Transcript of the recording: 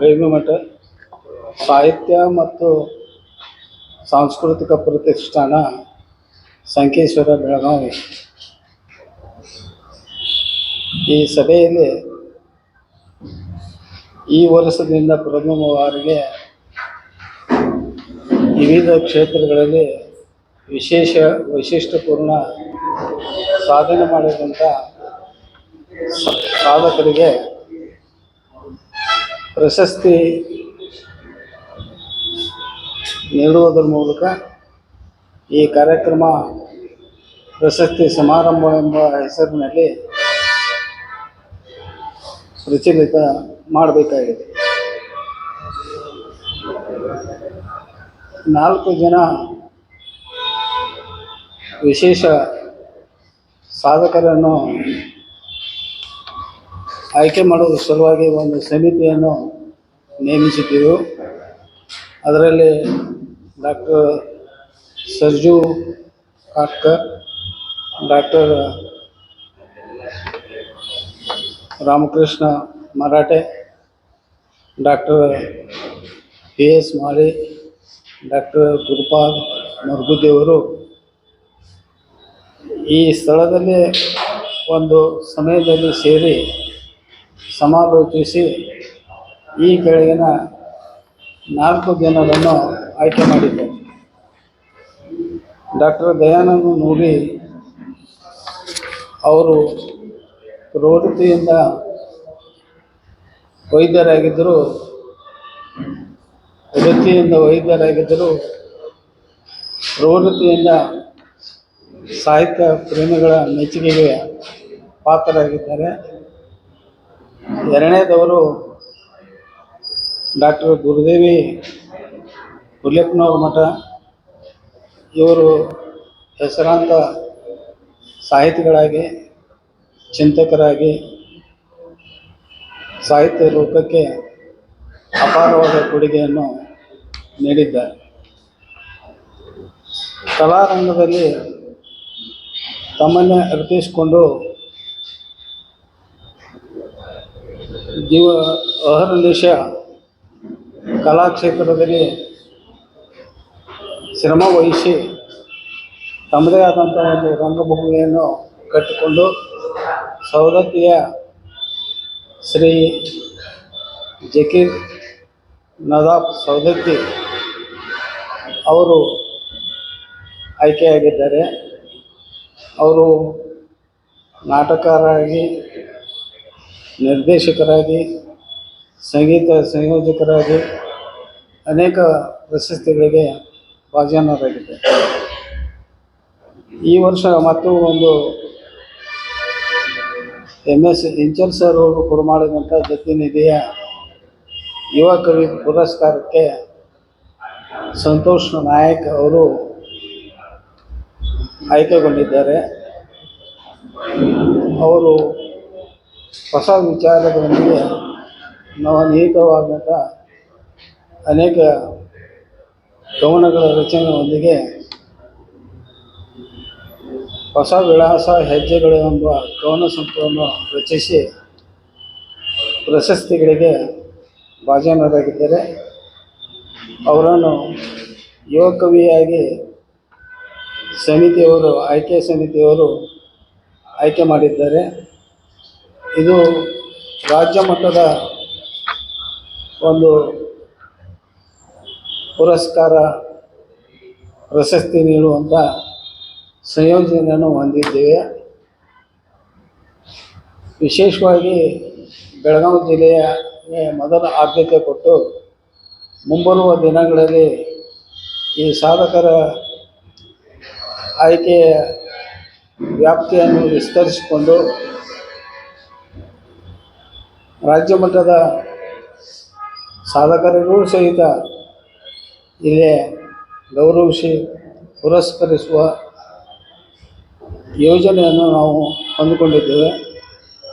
ಗೈವಿಮಠ ಸಾಹಿತ್ಯ ಮತ್ತು ಸಾಂಸ್ಕೃತಿಕ ಪ್ರತಿಷ್ಠಾನ ಸಂಕೇಶ್ವರ ಬೆಳಗಾವಿ. ಈ ಸಭೆಯಲ್ಲಿ ಈ ವರ್ಷದಿಂದ ಪ್ರಥಮ ಬಾರಿಗೆ ವಿವಿಧ ಕ್ಷೇತ್ರಗಳಲ್ಲಿ ವಿಶೇಷ ವೈಶಿಷ್ಟ್ಯಪೂರ್ಣ ಸಾಧನೆ ಮಾಡಿದಂಥ ಸಾಧಕರಿಗೆ ಪ್ರಶಸ್ತಿ ನೀಡುವುದರ ಮೂಲಕ ಈ ಕಾರ್ಯಕ್ರಮ ಪ್ರಶಸ್ತಿ ಸಮಾರಂಭ ಎಂಬ ಹೆಸರಿನಲ್ಲಿ ಪ್ರಚಲಿತ ಮಾಡಬೇಕಾಗಿದೆ. ನಾಲ್ಕು ಜನ ವಿಶೇಷ ಸಾಧಕರನ್ನು ಆಯ್ಕೆ ಮಾಡೋದ್ರ ಸಲುವಾಗಿ ಒಂದು ಸಮಿತಿಯನ್ನು ನೇಮಿಸಿದ್ದೆವು. ಅದರಲ್ಲಿ doctor Sarju Katkar, doctor Ramakrishna Marathe, doctor P S Mali, doctor Gurupal ಮರ್ಗುದೇವರು ಈ ಸ್ಥಳದಲ್ಲಿ ಒಂದು ಸಮಯದಲ್ಲಿ ಸೇರಿ ಸಮಾಲೋಚಿಸಿ ಈ ಕೆಳಗಿನ ನಾಲ್ಕು ಜನರನ್ನು ಆಯ್ಕೆ ಮಾಡಿದ್ದೆ. ಡಾಕ್ಟರ್ ದಯಾನಂದ ನೂರಿ ಅವರು ಪ್ರವೃತ್ತಿಯಿಂದ ವೈದ್ಯರಾಗಿದ್ದರು, ವೃತ್ತಿಯಿಂದ ವೈದ್ಯರಾಗಿದ್ದರು, ಪ್ರವೃತ್ತಿಯಿಂದ ಸಾಹಿತ್ಯ ಪ್ರೇಮಿಗಳ ಮೆಚ್ಚುಗೆಗೆ ಪಾತ್ರರಾಗಿದ್ದಾರೆ. ಎರಡನೇದವರು ಡಾಕ್ಟರ್ ಗುರುದೇವಿ ಹುಲಿಯಪ್ಪನವ್ರ ಮಠ. ಇವರು ಹೆಸರಾಂತ ಸಾಹಿತಿಗಳಾಗಿ, ಚಿಂತಕರಾಗಿ, ಸಾಹಿತ್ಯ ರೂಪಕ್ಕೆ ಅಪಾರವಾದ ಕೊಡುಗೆಯನ್ನು ನೀಡಿದ್ದಾರೆ. ಕಲಾರಂಗದಲ್ಲಿ ತಮ್ಮನ್ನೇ ಅರ್ಪಿಸಿಕೊಂಡು ಜೀವ ಅಹರ್ನಿಶ ಕಲಾಕ್ಷೇತ್ರದಲ್ಲಿ ಶ್ರಮ ವಹಿಸಿ ತಮ್ಮದೇ ಆದಂಥ ಒಂದು ರಂಗಭೂಮಿಯನ್ನು ಕಟ್ಟಿಕೊಂಡು ಸವದತ್ತಿಯ ಶ್ರೀ ಜಕೀರ್ ನದಾಬ್ ಸವದತ್ತಿ ಅವರು ಆಯ್ಕೆಯಾಗಿದ್ದಾರೆ. ಅವರು ನಾಟಕರಾಗಿ ನಿರ್ದೇಶಕರಾಗಿ, ಸಂಗೀತ ಸಂಯೋಜಕರಾಗಿ ಅನೇಕ ಪ್ರಶಸ್ತಿಗಳಿಗೆ ಭಾಜನರಾಗಿದ್ದೆ ಈ ವರ್ಷ ಮತ್ತು ಒಂದು ಎಂ ಎಸ್ ಇಂಚಲ್ ಸರ್ ಅವರು ಕೊಡು ಮಾಡಿದಂಥ ಜತಿನಿಧಿಯ ಯುವ ಕವಿ ಪುರಸ್ಕಾರಕ್ಕೆ ಸಂತೋಷ್ ನಾಯಕ್ ಅವರು ಆಯ್ಕೆಗೊಂಡಿದ್ದಾರೆ. ಅವರು ಹೊಸ ವಿಚಾರಗಳೊಂದಿಗೆ ನಾವು ಅನೇಕವಾದಂಥ ಅನೇಕ ಕವನಗಳ ರಚನೆಯೊಂದಿಗೆ ಹೊಸ ವಿಳಾಸ ಹೆಜ್ಜೆಗಳು ಎಂಬ ಕವನ ಸಂಪನ್ನು ರಚಿಸಿ ಪ್ರಶಸ್ತಿಗಳಿಗೆ ಭಾಜನರಾಗಿದ್ದಾರೆ. ಅವರನ್ನು ಯುವ ಕವಿಯಾಗಿ ಸಮಿತಿಯವರು, ಆಯ್ಕೆ ಸಮಿತಿಯವರು ಆಯ್ಕೆ ಮಾಡಿದ್ದಾರೆ. ಇದು ರಾಜ್ಯ ಮಟ್ಟದ ಒಂದು ಪುರಸ್ಕಾರ ಪ್ರಶಸ್ತಿ ನೀಡುವಂಥ ಸಂಯೋಜನೆಯನ್ನು ಹೊಂದಿದ್ದೇವೆ. ವಿಶೇಷವಾಗಿ ಬೆಳಗಾವಿ ಜಿಲ್ಲೆಯ ಮೊದಲ ಆದ್ಯತೆ ಕೊಟ್ಟು ಮುಂಬರುವ ದಿನಗಳಲ್ಲಿ ಈ ಸಾಧಕರ ಆಯ್ಕೆಯ ವ್ಯಾಪ್ತಿಯನ್ನು ವಿಸ್ತರಿಸಿಕೊಂಡು ರಾಜ್ಯ ಮಟ್ಟದ ಸಾಧಕರಿಗೂ ಸಹಿತ ಇಲ್ಲಿ ಗೌರವಿಸಿ ಪುರಸ್ಕರಿಸುವ ಯೋಜನೆಯನ್ನು ನಾವು ಹೊಂದಿಕೊಂಡಿದ್ದೇವೆ.